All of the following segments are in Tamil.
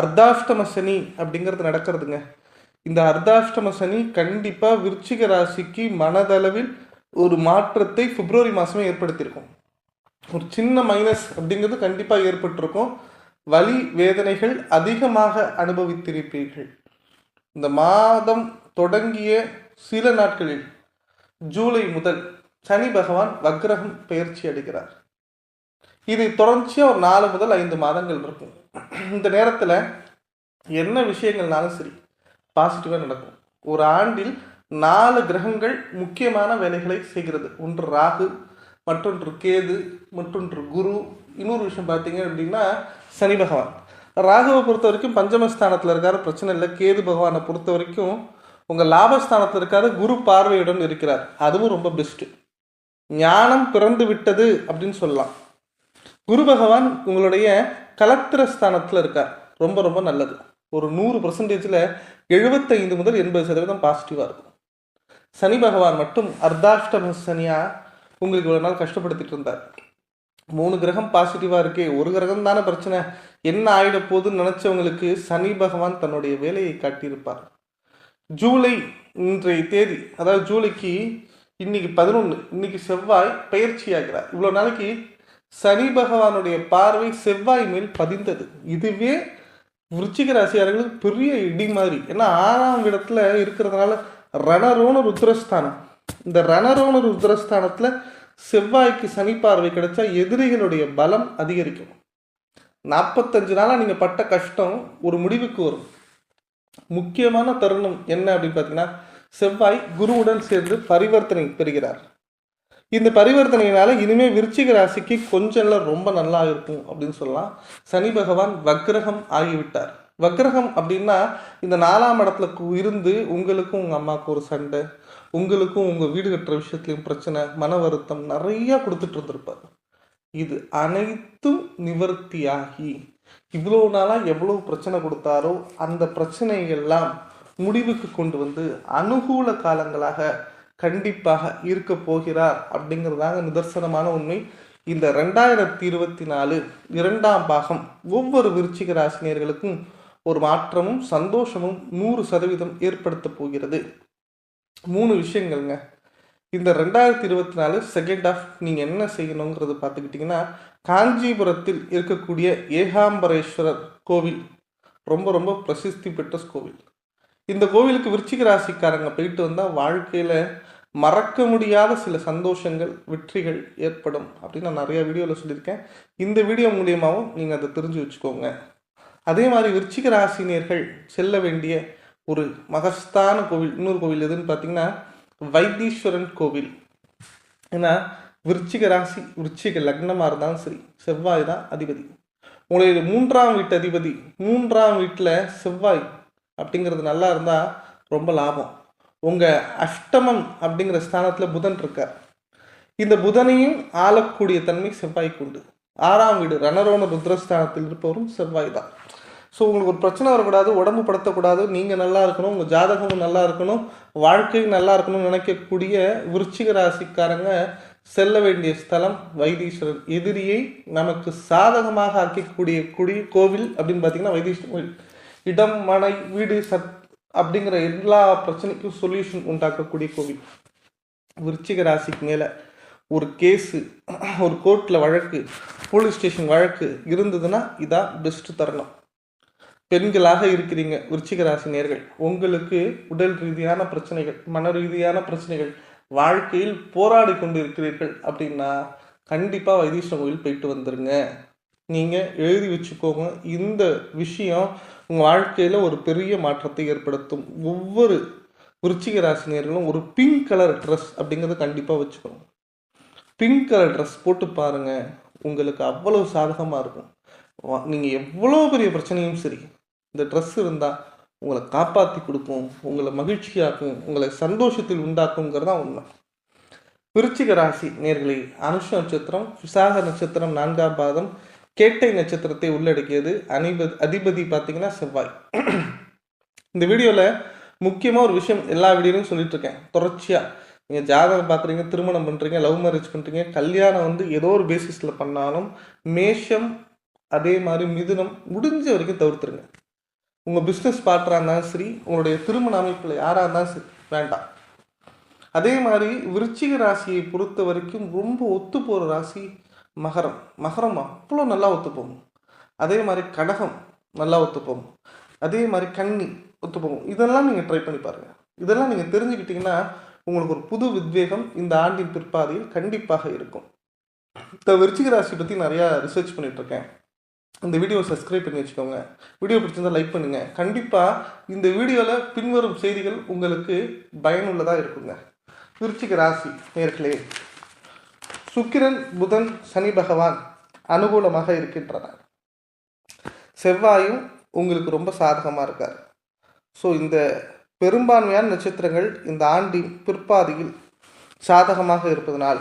அர்த்தாஷ்டம சனி அப்படிங்கிறது நடக்கிறதுங்க. இந்த அர்த்தாஷ்டம சனி கண்டிப்பாக விருச்சிக ராசிக்கு மனதளவில் ஒரு மாற்றத்தை பிப்ரவரி மாதமே ஏற்படுத்தியிருக்கும். ஒரு சின்ன மைனஸ் அப்படிங்கிறது கண்டிப்பாக ஏற்பட்டிருக்கும். வலி வேதனைகள் அதிகமாக அனுபவித்திருப்பீர்கள். இந்த மாதம் தொடங்கிய சில நாட்களில் ஜூலை முதல் சனி பகவான் வக்ரகம் பெயர்ச்சி அடைகிறார். இது தொடர்ச்சியாக ஒரு நாலு முதல் ஐந்து மாதங்கள் இருக்கும். இந்த நேரத்தில் என்ன விஷயங்கள்னாலும் சரி பாசிட்டிவாக நடக்கும். ஒரு ஆண்டில் நாலு கிரகங்கள் முக்கியமான வேலைகளை செய்கிறது. ஒன்று ராகு மற்றொன்று கேது மற்றொன்று குரு. இன்னொரு விஷயம் பார்த்தீங்க அப்படின்னா சனி பகவான். ராகுவை பொறுத்த வரைக்கும் பஞ்சமஸ்தானத்தில் இருக்காரு பிரச்சனை இல்லை. கேது பகவானை பொறுத்த வரைக்கும் உங்கள் லாபஸ்தானத்தில் இருக்காரு குரு பார்வையுடன் இருக்கிறார். அதுவும் ரொம்ப பெஸ்ட்டு ஞானம் பிறந்து விட்டது அப்படின்னு சொல்லலாம். குரு பகவான் உங்களுடைய கலத்திர ஸ்தானத்தில் இருக்கார். ரொம்ப ரொம்ப நல்லது. ஒரு நூறு பர்சன்டேஜில் எழுபத்தைந்து முதல் எண்பது சதவீதம் பாசிட்டிவாக இருக்கும். சனி பகவான் மட்டும் அர்த்தாஷ்டம சனியாக உங்களுக்கு இவ்வளோ நாள் கஷ்டப்படுத்திட்டு இருந்தார். மூணு கிரகம் பாசிட்டிவாக இருக்கே ஒரு கிரகம் தானே பிரச்சனை. என்ன ஆயிட போகுதுன்னு நினச்சவங்களுக்கு சனி பகவான் தன்னுடைய வேலையை காட்டியிருப்பார். ஜூலை இன்றைய தேதி அதாவது ஜூலைக்கு இன்னைக்கு பதினொன்று இன்னைக்கு செவ்வாய் பயிற்சி ஆகிறார். இவ்வளோ நாளைக்கு சனி பகவானுடைய பார்வை செவ்வாய் மேல் பதிந்தது. இதுவே விருச்சிக ராசியார்களுக்கு பெரிய இடி மாதிரி. ஏன்னா ஆறாம் இடத்துல இருக்கிறதுனால ரணரோண ருத்ரஸ்தானம். இந்த ரணரோண ருத்ரஸ்தானத்தில் செவ்வாய்க்கு சனி பார்வை கிடைச்சா எதிரிகளுடைய பலம் அதிகரிக்கும். நாற்பத்தஞ்சு நாளாக நீங்கள் பட்ட கஷ்டம் ஒரு முடிவுக்கு வரும். முக்கியமான தருணம் என்ன அப்படின்னு பார்த்தீங்கன்னா செவ்வாய் குருவுடன் சேர்ந்து பரிவர்த்தனை பெறுகிறார். இந்த பரிவர்த்தனையினால இனிமே விருச்சிக ராசிக்கு கொஞ்சம் ரொம்ப நல்லா இருக்கும் அப்படின்னு சொல்லலாம். சனி பகவான் வக்ரகம் ஆகிவிட்டார். வக்ரகம் அப்படின்னா இந்த நாலாம் இடத்துல இருந்து உங்களுக்கும் உங்க அம்மாவுக்கு ஒரு சண்டை உங்களுக்கும் உங்க வீடு கட்டுற விஷயத்துலையும் பிரச்சனை மன வருத்தம் நிறைய கொடுத்துட்டு இருந்திருப்பார். இது அனைத்தும் நிவர்த்தியாகி இவ்வளோ நாளாக எவ்வளோ பிரச்சனை கொடுத்தாரோ அந்த பிரச்சனைகள்லாம் முடிவுக்கு கொண்டு வந்து அனுகூல காலங்களாக கண்டிப்பாக இருக்க போகிறார் அப்படிங்கிறதாங்க நிதர்சனமான உண்மை. இந்த ரெண்டாயிரத்தி இருபத்தி நாலு இரண்டாம் பாகம் ஒவ்வொரு விருச்சிக ராசினியர்களுக்கும் ஒரு மாற்றமும் சந்தோஷமும் நூறு சதவீதம் ஏற்படுத்த போகிறது. மூணு விஷயங்கள்ங்க. இந்த ரெண்டாயிரத்தி இருபத்தி நாலு செகண்ட் ஆஃப் நீங்கள் என்ன செய்யணுங்கிறது பார்த்துக்கிட்டிங்கன்னா காஞ்சிபுரத்தில் இருக்கக்கூடிய ஏகாம்பரேஸ்வரர் கோவில் ரொம்ப ரொம்ப பிரசித்தி பெற்ற கோவில். இந்த கோவிலுக்கு விருச்சிக ராசிக்காரங்க போயிட்டு வந்தால் வாழ்க்கையில் மறக்க முடியாத சில சந்தோஷங்கள் வெற்றிகள் ஏற்படும் அப்படின்னு நான் நிறைய வீடியோவில் சொல்லியிருக்கேன். இந்த வீடியோ மூலியமாகவும் நீங்கள் அதை தெரிஞ்சு வச்சுக்கோங்க. அதே மாதிரி விருச்சிக ராசினியர்கள் செல்ல வேண்டிய ஒரு மகஸ்தான கோவில் இன்னொரு கோவில் எதுன்னு பார்த்தீங்கன்னா வைத்தீஸ்வரன் கோவில். ஏன்னா விருச்சிக ராசி விருச்சிக லக்னமாக இருந்தாலும் சரி செவ்வாய் தான் அதிபதி. உங்களுடைய மூன்றாம் வீட்டு அதிபதி மூன்றாம் வீட்டில் செவ்வாய் அப்படிங்கிறது நல்லா இருந்தால் ரொம்ப லாபம். உங்கள் அஷ்டமம் அப்படிங்கிற ஸ்தானத்தில் புதன் இருக்கார். இந்த புதனையும் ஆளக்கூடிய தன்மை செவ்வாய்க்கு உண்டு. ஆறாம் வீடு ரணரோண ருத்ரஸ்தானத்தில் இருப்பவரும் செவ்வாய் தான். ஸோ உங்களுக்கு ஒரு பிரச்சனை வரக்கூடாது உடம்பு படுத்தக்கூடாது நீங்கள் நல்லா இருக்கணும் உங்கள் ஜாதகமும் நல்லா இருக்கணும் வாழ்க்கையும் நல்லா இருக்கணும்னு நினைக்கக்கூடிய விருச்சிக ராசிக்காரங்க செல்ல வேண்டிய ஸ்தலம் வைத்தீஸ்வரன் எதிரியை நமக்கு சாதகமாக ஆக்கக்கூடிய குடி கோவில் அப்படின்னு பார்த்தீங்கன்னா வைத்தீஸ்வரர் கோவில். இடம் மனை வீடு சத் அப்படிங்கிற எல்லா பிரச்சனைக்கும் சொல்யூஷன் உண்டாக்கக்கூடிய கோவில். விருச்சிக ராசிக்கு மேலே ஒரு கேஸு ஒரு கோர்ட்டில் வழக்கு போலீஸ் ஸ்டேஷன் வழக்கு இருந்ததுன்னா இதான் பெஸ்ட்டு தருணம். பெண்களாக இருக்கிறீங்க விருச்சிக ராசி நேர்கள். உங்களுக்கு உடல் ரீதியான பிரச்சனைகள் மன ரீதியான பிரச்சனைகள் வாழ்க்கையில் போராடி கொண்டு இருக்கிறீர்கள் அப்படின்னா கண்டிப்பாக வைத்தீஸ்வரன் கோயில் போயிட்டு வந்துருங்க. நீங்கள் எழுதி வச்சுக்கோங்க. இந்த விஷயம் உங்கள் வாழ்க்கையில் ஒரு பெரிய மாற்றத்தை ஏற்படுத்தும். ஒவ்வொரு விருச்சிக ராசினியர்களும் ஒரு பிங்க் கலர் ட்ரெஸ் அப்படிங்கிறத கண்டிப்பாக வச்சுக்கணும் பிங்க் கலர் ட்ரெஸ் போட்டு பாருங்கள் உங்களுக்கு அவ்வளவு சாதகமாக இருக்கும். நீங்கள் எவ்வளோ பெரிய பிரச்சனையும் சரி இந்த ட்ரெஸ் இருந்தால் உங்களை காப்பாற்றி கொடுக்கும் உங்களை மகிழ்ச்சியாக்கும் உங்களை சந்தோஷத்தில் உண்டாக்குங்கிறது தான் உண்மை. விருச்சிக ராசி நேர்களை அனுஷ நட்சத்திரம் விசாக நட்சத்திரம் நான்காம் பாதம் கேட்டை நட்சத்திரத்தை உள்ளடக்கியது அனிபதி அதிபதி பார்த்தீங்கன்னா செவ்வாய். இந்த வீடியோவில் முக்கியமாக ஒரு விஷயம் எல்லா வீடியோலையும் சொல்லிட்டு இருக்கேன் தொடர்ச்சியாக நீங்கள் ஜாதகம் பார்க்குறீங்க திருமணம் பண்ணுறீங்க லவ் மேரேஜ் பண்ணுறீங்க கல்யாணம் வந்து ஏதோ ஒரு பேசிஸில் பண்ணாலும் மேஷம் அதே மாதிரி மிதுனம் முடிஞ்ச வரைக்கும் தவிர்த்துருங்க. உங்கள் பிஸ்னஸ் பார்ட்னராக இருந்தாலும் சரி உங்களுடைய திருமண அமைப்பில் யாராக இருந்தாலும் சரி வேண்டாம். அதே மாதிரி விருச்சிக ராசியை பொறுத்த வரைக்கும் ரொம்ப ஒத்து போகிற ராசி மகரம். மகரம் அவ்வளோ நல்லா ஒத்துப்போம். அதே மாதிரி கடகம் நல்லா ஒத்துப்போம். அதே மாதிரி கன்னி ஒத்துப்போம். இதெல்லாம் நீங்கள் ட்ரை பண்ணி பாருங்கள் இதெல்லாம் நீங்கள் தெரிஞ்சுக்கிட்டீங்கன்னா உங்களுக்கு ஒரு புது உத்வேகம் இந்த ஆண்டின் பிற்பாதையில் கண்டிப்பாக இருக்கும். இந்த விருச்சிக ராசி பற்றி நிறையா ரிசர்ச் பண்ணிகிட்ருக்கேன் இந்த வீடியோ சப்ஸ்கிரைப் பண்ணி வச்சுக்கோங்க. வீடியோ பிடிச்சிருந்தா லைக் பண்ணுங்கள் கண்டிப்பாக இந்த வீடியோவில் பின்வரும் செய்திகள் உங்களுக்கு பயனுள்ளதாக இருக்குங்க. விருச்சிக ராசி நேர்களே சுக்கிரன் புதன் சனி பகவான் அனுகூலமாக இருக்கின்றனர். செவ்வாயும் உங்களுக்கு ரொம்ப சாதகமாக இருக்கார். ஸோ இந்த பெரும்பான்மையான நட்சத்திரங்கள் இந்த ஆண்டின் பிற்பாதியில் சாதகமாக இருப்பதனால்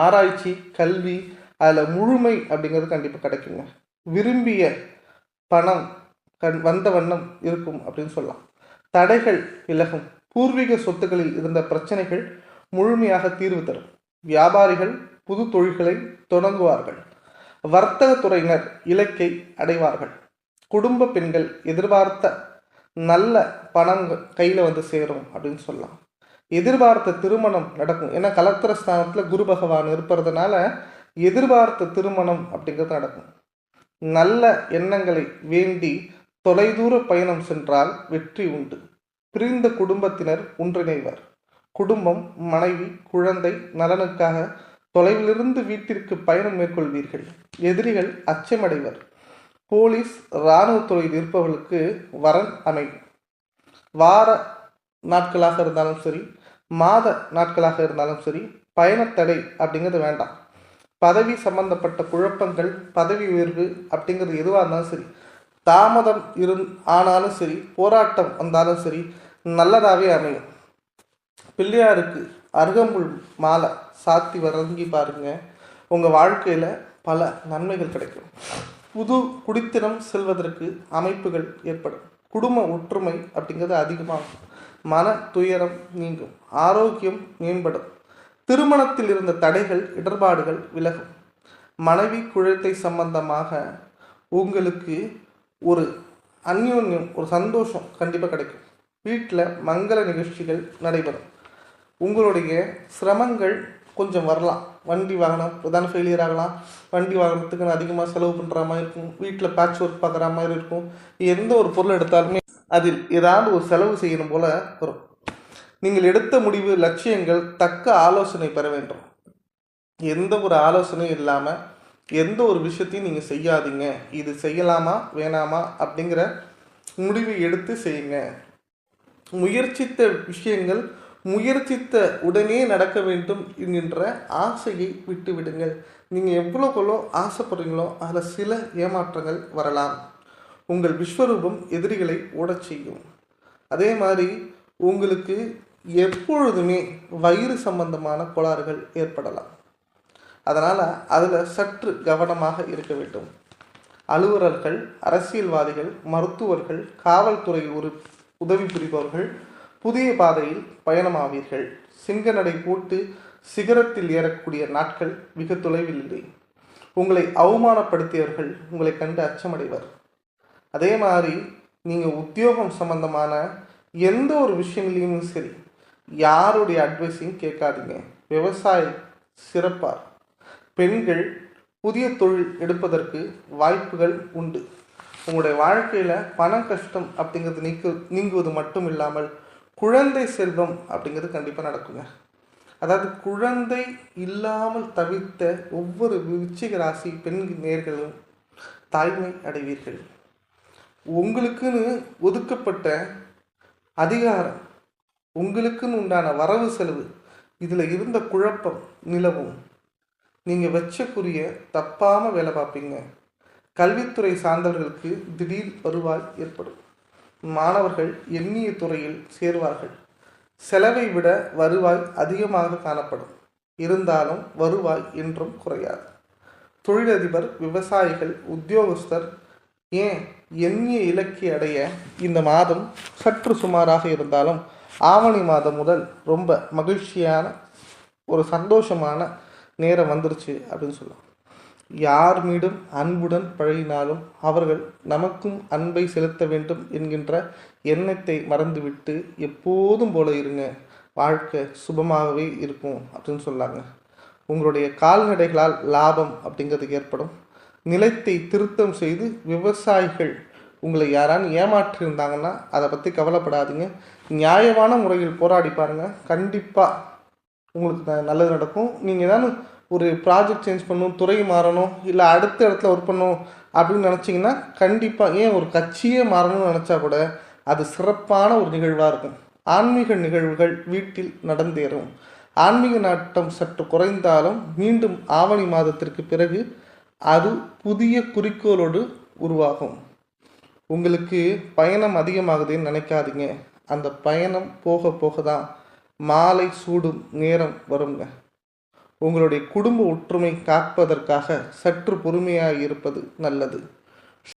ஆராய்ச்சி கல்வி அதில் முழுமை அப்படிங்கிறது கண்டிப்பாக கிடைக்குங்க. விரும்பிய பணம் கண் வந்த வண்ணம் இருக்கும் அப்படின்னு சொல்லலாம். தடைகள் விலகும். பூர்வீக சொத்துக்களில் இருந்த பிரச்சனைகள் முழுமையாக தீர்வு தரும். வியாபாரிகள் புது தொழில்களை தொடங்குவார்கள். வர்த்தக துறையினர் இலக்கை அடைவார்கள். குடும்ப பெண்கள் எதிர்பார்த்த நல்ல பணம் கையில் வந்து சேரும் அப்படின்னு சொல்லலாம். எதிர்பார்த்த திருமணம் நடக்கும். ஏன்னா கலத்திர ஸ்தானத்தில் குரு பகவான் இருப்பதுனால எதிர்பார்த்த திருமணம் அப்படிங்கிறது நடக்கும். நல்ல எண்ணங்களை வேண்டி தொலைதூர பயணம் சென்றால் வெற்றி உண்டு. பிரிந்த குடும்பத்தினர் ஒன்றிணைவர். குடும்பம் மனைவி குழந்தை நலனுக்காக தொலைவிலிருந்து வீட்டிற்கு பயணம் மேற்கொள்வீர்கள். எதிரிகள் அச்சமடைவர். போலீஸ் இராணுவத்துறையில் இருப்பவர்களுக்கு வரன் அமையும் வார நாட்களாக இருந்தாலும் சரி மாத நாட்களாக இருந்தாலும் சரி பயணத்தடை அப்படிங்கிறது வேண்டாம். பதவி சம்பந்தப்பட்ட குழப்பங்கள் பதவி உயர்வு அப்படிங்கிறது எதுவாக இருந்தாலும் சரி தாமதம் இரு ஆனாலும் சரி போராட்டம் வந்தாலும் சரி நல்லதாகவே அமையும். பிள்ளையாருக்கு அருகம்புல் மாலை சாத்தி வரங்கி பாருங்க. உங்கள் வாழ்க்கையில் பல நன்மைகள் கிடைக்கும். புது குடித்தனம் செல்வதற்கு அமைப்புகள் ஏற்படும். குடும்ப ஒற்றுமை அப்படிங்கிறது அதிகமாகும். மன துயரம் நீங்கும். ஆரோக்கியம் மேம்படும். திருமணத்தில் இருந்த தடைகள் இடர்பாடுகள் விலகும். மனைவி குழந்தை சம்பந்தமாக உங்களுக்கு ஒரு அந்யோன்யம் ஒரு சந்தோஷம் கண்டிப்பாக கிடைக்கும். வீட்டில் மங்கள நிகழ்ச்சிகள் நடைபெறும். உங்களுடைய சிரமங்கள் கொஞ்சம் வரலாம். வண்டி வாகனம் பிரதான ஃபெயிலியர் ஆகலாம். வண்டி வாகனத்துக்கு அதிகமாக செலவு பண்ணுற மாதிரி இருக்கும். வீட்டில் பேட்ச் ஒர்க் பார்க்குற மாதிரி இருக்கும். எந்த ஒரு பொருள் எடுத்தாலுமே அதில் ஏதாவது ஒரு செலவு செய்யணும் போல் வரும். நீங்கள் எடுத்த முடிவு லட்சியங்கள் தக்க ஆலோசனை பெற வேண்டும். எந்த ஒரு ஆலோசனையும் இல்லாமல் எந்த ஒரு விஷயத்தையும் நீங்கள் செய்யாதீங்க. இது செய்யலாமா வேணாமா அப்படிங்கிற முடிவை எடுத்து செய்யுங்க. முயற்சித்த விஷயங்கள் முயற்சித்த உடனே நடக்க வேண்டும் என்கின்ற ஆசையை விட்டு விடுங்கள் நீங்கள் எவ்வளோக்கெவ்வளோ ஆசைப்படுறீங்களோ அதில் சில ஏமாற்றங்கள் வரலாம். உங்கள் விஸ்வரூபம் எதிரிகளை ஓடச் செய்யும். அதே மாதிரி உங்களுக்கு எப்பொழுதுமே வயிறு சம்பந்தமான கோளாறுகள் ஏற்படலாம். அதனால் அதில் சற்று கவனமாக இருக்க வேண்டும். அலுவலர்கள் அரசியல்வாதிகள் மருத்துவர்கள் காவல்துறை ஒரு உதவி புரிபவர்கள் புதிய பாதையில் பயணமாவீர்கள். சிங்க நடை போட்டு சிகரத்தில் ஏறக்கூடிய நாட்கள் மிக தொலைவில் இல்லை உங்களை அவமானப்படுத்தியவர்கள் உங்களை கண்டு அச்சமடைவர். அதே மாதிரி நீங்கள் உத்தியோகம் சம்பந்தமான எந்த ஒரு விஷயங்களையும் சரி யாருடைய அட்வைஸையும் கேட்காதீங்க. விவசாயி சிறப்பார். பெண்கள் புதிய தொழில் எடுப்பதற்கு வாய்ப்புகள் உண்டு. உங்களுடைய வாழ்க்கையில் பண கஷ்டம் அப்படிங்கிறது நீக்கு நீங்குவது மட்டும் இல்லாமல் குழந்தை செல்வம் அப்படிங்கிறது கண்டிப்பாக நடக்குங்க. அதாவது குழந்தை இல்லாமல் தவிர்த்த ஒவ்வொரு விச்சிக ராசி பெண் நேர்களும் தாய்மை அடைவீர்கள். உங்களுக்குன்னு ஒதுக்கப்பட்ட அதிகாரம் உங்களுக்குன்னு உண்டான வரவு செலவு இதில் இருந்த குழப்பம் நிலவும். நீங்கள் வச்சக்குரிய தப்பாமல் வேலை பார்ப்பீங்க. கல்வித்துறை சார்ந்தவர்களுக்கு திடீர் வருவாய் ஏற்படும். மாணவர்கள் எண்ணிய துறையில் சேர்வார்கள். செலவை விட வருவாய் அதிகமாக காணப்படும். இருந்தாலும் வருவாய் என்றும் குறையாது. தொழிலதிபர் விவசாயிகள் உத்தியோகஸ்தர் ஏன் எண்ணிய இலக்கை அடைய இந்த மாதம் சற்று சுமாராக இருந்தாலும் ஆவணி மாதம் முதல் ரொம்ப மகிழ்ச்சியான ஒரு சந்தோஷமான நேரம் வந்துருச்சு அப்படின்னு சொல்லலாம். யார் மீதும் அன்புடன் பழகினாலும் அவர்கள் நமக்கும் அன்பை செலுத்த வேண்டும் என்கின்ற எண்ணத்தை மறந்துவிட்டு எப்போதும் போல இருங்க. வாழ்க்கை சுபமாகவே இருக்கும் அப்படின்னு சொல்லாங்க உங்களுடைய கால்நடைகளால் லாபம் அப்படிங்கிறது ஏற்படும். நிலத்தை திருத்தம் செய்து விவசாயிகள் உங்களை யாரான்னு ஏமாற்றியிருந்தாங்கன்னா அதை பற்றி கவலைப்படாதீங்க. நியாயமான முறையில் போராடி பாருங்கள் கண்டிப்பாக உங்களுக்கு ந- நல்லது நடக்கும். நீங்கள் ஏதாவது ஒரு ப்ராஜெக்ட் சேஞ்ச் பண்ணணும் துறை மாறணும் இல்லை அடுத்த இடத்துல ஒர்க் பண்ணணும் அப்படின்னு நினச்சிங்கன்னா கண்டிப்பாக ஏன் ஒரு கட்சியே மாறணும்னு நினச்சா கூட அது சிறப்பான ஒரு நிகழ்வாக இருக்கும். ஆன்மீக நிகழ்வுகள் வீட்டில் நடந்தேறும். ஆன்மீக நாட்டம் சற்று குறைந்தாலும் மீண்டும் ஆவணி மாதத்திற்கு பிறகு அது புதிய குறிக்கோளோடு உருவாகும். உங்களுக்கு பயணம் அதிகமாகுதுன்னு நினைக்காதீங்க. அந்த பயணம் போக போக தான் மாலை சூடும் நேரம் வருங்க. உங்களுடைய குடும்ப ஒற்றுமை காப்பதற்காக சற்று பொறுமையாக இருப்பது நல்லது.